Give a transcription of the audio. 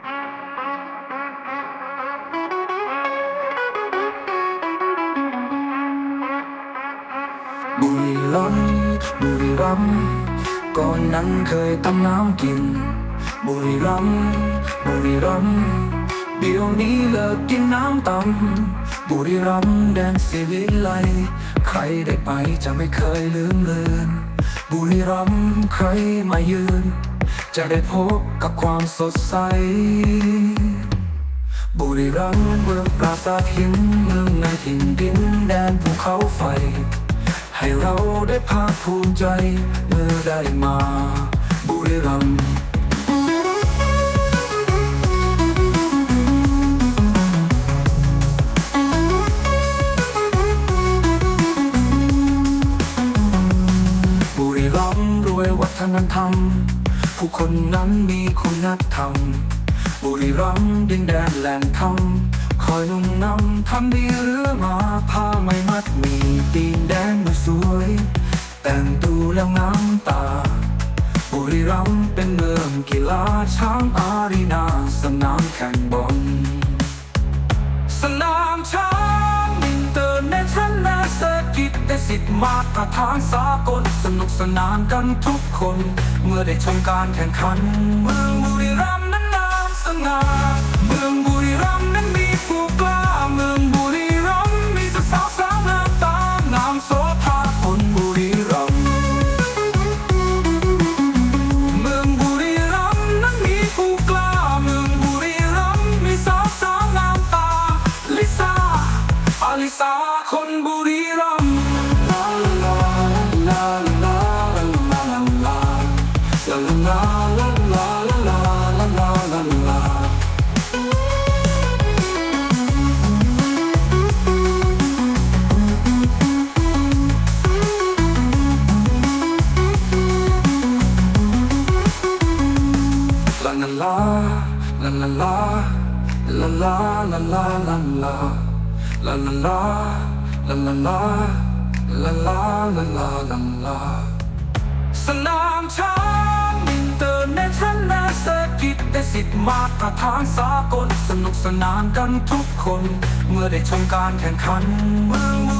บุรีรัมย์บุรีรัมย์ก่อนนั้นเคยตำน้ำกิน บุรีรัมย์บุรีรัมย์เดี๋ยวนี้เลิกกินน้ำตำบุรีรัมย์แดนสิวิไลใครได้ไปจะไม่เคยลืมเลือน บุรีรัมย์ใครมายืน จะได้พบกับความสดใส บุรีรัมย์เมืองปราสาทหินเมืองในถิ่นดินแดนภูเขาไฟ ให้เราได้ภาคภูมิใจเมื่อได้มา บุรีรัมย์บุรีรัมย์รวยวัฒนธรรม ผู้คนนั้นมีคุณธรรม บุรีรัมย์ดินแดนแหล่งธรรมคอยนุ่งนำทำดีหรือมาผ้าไม่มัดมีตีนแดงมาสวย แต่งดูแล้วงามตา บุรีรัมย์เป็นเมืองกีฬาช้างอารีนา สนามแข่งบอลสนามช้าง มาตรฐานสากลสนุกสนานกันทุกคน เมื่อได้ชมการแข่งขัน เมืองบุรีรัมย์นั้นงามสง่าเมืองบุรีรัมย์นั้นมีผู้กล้าเมืองบุรีรัมย์มีสาวสาวงามตางามโสภาคนบุรีรัมย์เมืองบุรีรัมย์นั้นมีผู้กล้าเมืองบุรีรัมย์มีสาวสาวงามตาลิซ่าอลิสาคนบุรี ลาลาลาลาลาลาลาลาลาลาลาลาลาลาลาลาลาลาสนามช้างอินเตอร์เนชั่นแนลเซอร์กิตได้สิทธิ์มาตรฐานสากลสนุกสนานกันทุกคน เมื่อได้ชมการแข่งขันเมือง